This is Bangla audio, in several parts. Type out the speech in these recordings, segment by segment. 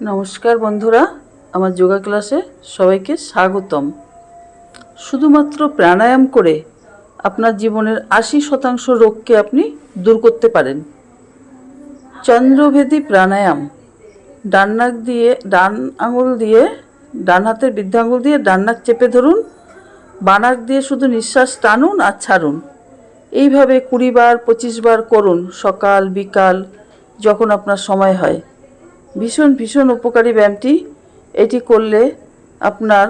নমস্কার বন্ধুরা, আমার যোগা ক্লাসে সবাইকে স্বাগতম। শুধুমাত্র প্রাণায়াম করে আপনার জীবনের আশি শতাংশ রোগকে আপনি দূর করতে পারেন। চন্দ্রভেদী প্রাণায়াম, ডান নাক দিয়ে, ডান আঙুল দিয়ে, ডান হাতের বৃদ্ধ আঙুল দিয়ে ডান নাক চেপে ধরুন বানাক দিয়ে শুধু নিঃশ্বাস টানুন আর ছাড়ুন। এইভাবে কুড়ি বার, পঁচিশ বার করুন সকাল, বিকাল, যখন আপনার সময় হয়। ভীষণ ভীষণ উপকারী ব্যায়ামটি। এটি করলে আপনার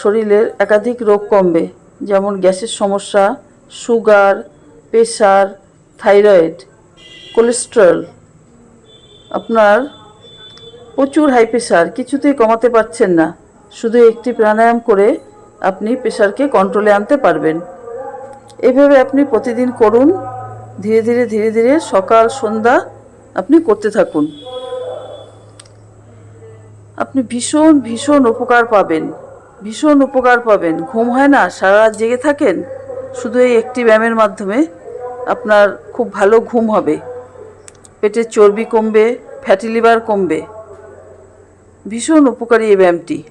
শরীরের একাধিক রোগ কমবে, যেমন গ্যাসের সমস্যা, সুগার প্রেশার থাইরয়েড, কোলেস্ট্রল। আপনার প্রচুর হাই প্রেশার কিছুতেই কমাতে পারছেন না। শুধু একটি প্রাণায়াম করে আপনি প্রেশারকে কন্ট্রোলে আনতে পারবেন। এভাবে আপনি প্রতিদিন করুন। ধীরে ধীরে ধীরে ধীরে সকাল, সন্ধ্যা আপনি করতে থাকুন। আপনি ভীষণ ভীষণ উপকার পাবেন। ভীষণ উপকার পাবেন। ঘুম হয় না? সারা রাত জেগে থাকেন? শুধু এই একটি ব্যায়ামের মাধ্যমে আপনার খুব ভালো ঘুম হবে। পেটের চর্বি কমবে ফ্যাটি লিভার কমবে। ভীষণ উপকারী এই ব্যায়ামটি।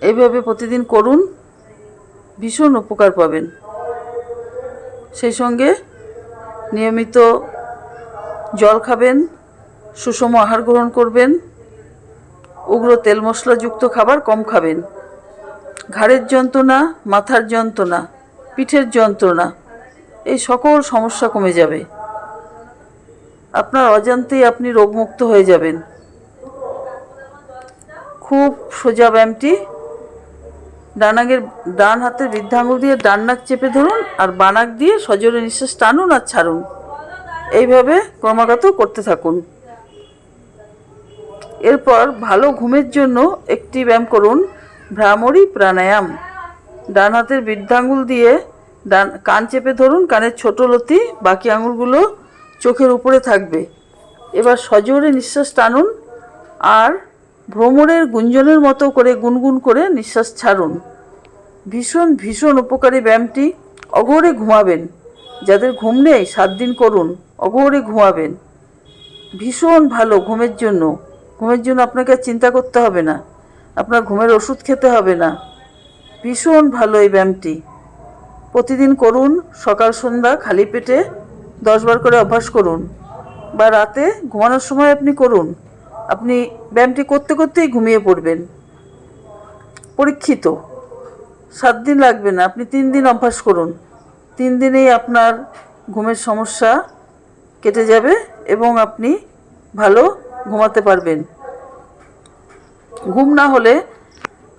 এইভাবে প্রতিদিন করুন, ভীষণ উপকার পাবেন। সেই সঙ্গে নিয়মিত জল খাবেন সুষম আহার গ্রহণ করবেন। উগ্র তেল মশলাযুক্ত খাবার কম খাবেন। ঘাড়ের যন্ত্রণা, মাথার যন্ত্রণা, পিঠের যন্ত্রণা, এই সকল সমস্যা কমে যাবে। আপনার অজান্তেই আপনি রোগমুক্ত হয়ে যাবেন। খুব সোজা ব্যায়ামটি। ডানাগের ডান হাতের বৃদ্ধাঙ্গুল দিয়ে ডান নাক চেপে ধরুন আর বানাক দিয়ে সজোরে নিঃশ্বাস টানুন আর ছাড়ুন। এইভাবে ক্রমাগত করতে থাকুন। এরপর ভালো ঘুমের জন্য একটি ব্যায়াম করুন। ভ্রামরী প্রাণায়াম। ডান হাতের বৃদ্ধাঙ্গুল দিয়ে ডান কান চেপে ধরুন, কানের ছোট লতি, বাকি আঙুলগুলো চোখের উপরে থাকবে। এবার সজোরে নিঃশ্বাস টানুন আর ভ্রমণের গুঞ্জনের মতো করে গুনগুন করে নিঃশ্বাস ছাড়ুন। ভীষণ ভীষণ উপকারী ব্যায়ামটি অঘরে ঘুমাবেন। যাদের ঘুম নেই, সাত দিন করুন অঘরে ঘুমাবেন। ভীষণ ভালো ঘুমের জন্য। ঘুমের জন্য আপনাকে চিন্তা করতে হবে না। আপনার ঘুমের ওষুধ খেতে হবে না। ভীষণ ভালো এই ব্যায়ামটি। প্রতিদিন করুন, সকাল, সন্ধ্যা, খালি পেটে দশবার করে অভ্যাস করুন বা রাতে ঘুমানোর সময় আপনি করুন। আপনি ব্যায়ামটি করতে করতেই ঘুমিয়ে পড়বেন। পরীক্ষিত। সাত দিন লাগবে না, আপনি তিন দিন অভ্যাস করুন। তিন দিনেই আপনার ঘুমের সমস্যা কেটে যাবে এবং আপনি ভালো ঘুমাতে পারবেন। ঘুম না হলে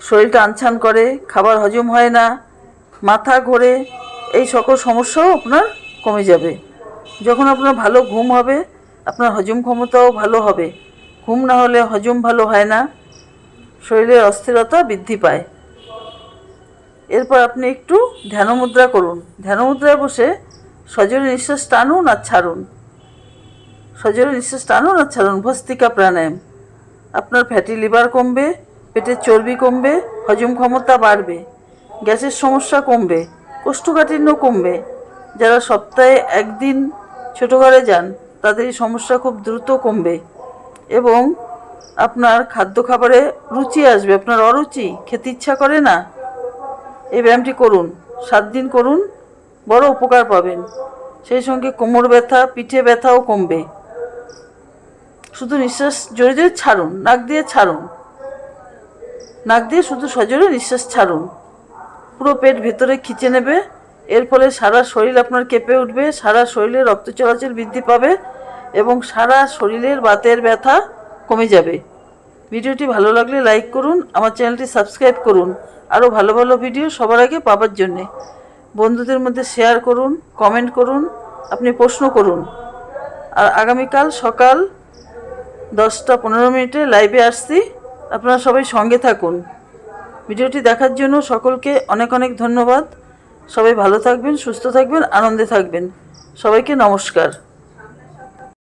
শরীরটা আনছান করে, খাবার হজম হয় না, মাথা ঘোরে, এই সকল সমস্যাও আপনার কমে যাবে। যখন আপনার ভালো ঘুম হবে, আপনার হজম ক্ষমতাও ভালো হবে। ঘুম না হলে হজম ভালো হয় না, শরীরের অস্থিরতা বৃদ্ধি পায়। এরপর আপনি একটু ধ্যানমুদ্রা করুন। ধ্যানমুদ্রায় বসে সজোরে নিঃশ্বাস টানুন আর ছাড়ুন। সজোরে নিঃশ্বাস টানুন আর ছাড়ুন, ভস্তিকা প্রাণায়াম। আপনার ফ্যাটি লিভার কমবে, পেটের চর্বি কমবে, হজম ক্ষমতা বাড়বে, গ্যাসের সমস্যা কমবে, কোষ্ঠকাঠিন্য কমবে। যারা সপ্তাহে একদিন ছোটো ঘরে যান, তাদের এই সমস্যা খুব দ্রুত কমবে এবং আপনার খাদ্য খাবারে রুচি আসবে, আপনার অরুচি, খেতে ইচ্ছা করে না। এই ব্যায়ামটি করুন, সাত দিন করুন, বড় উপকার পাবেন। সেই সঙ্গে কোমর ব্যথা, পিঠে ব্যথাও কমবে। শুধু নিঃশ্বাস জোরে জোরে ছাড়ুন, নাক দিয়ে ছাড়ুন। নাক দিয়ে শুধু সজোরে নিঃশ্বাস ছাড়ুন। পুরো পেট ভেতরে খিচে নেবে। এর ফলে সারা শরীর আপনার কেঁপে উঠবে, সারা শরীরে রক্ত চলাচল বৃদ্ধি পাবে এবং সারা শরীরের বাতের ব্যথা কমে যাবে। ভিডিওটি ভালো লাগলে লাইক করুন, আমার চ্যানেলটি সাবস্ক্রাইব করুন। আরও ভালো ভালো ভিডিও সবার আগে পাবার জন্যে। বন্ধুদের মধ্যে শেয়ার করুন, কমেন্ট করুন, আপনি প্রশ্ন করুন। আর আগামীকাল সকাল দশটা পনেরো মিনিটে লাইভে আসছি। আপনারা সবাই সঙ্গে থাকুন। ভিডিওটি দেখার জন্য সকলকে অনেক অনেক ধন্যবাদ। সবাই ভালো থাকবেন, সুস্থ থাকবেন, আনন্দে থাকবেন। সবাইকে নমস্কার।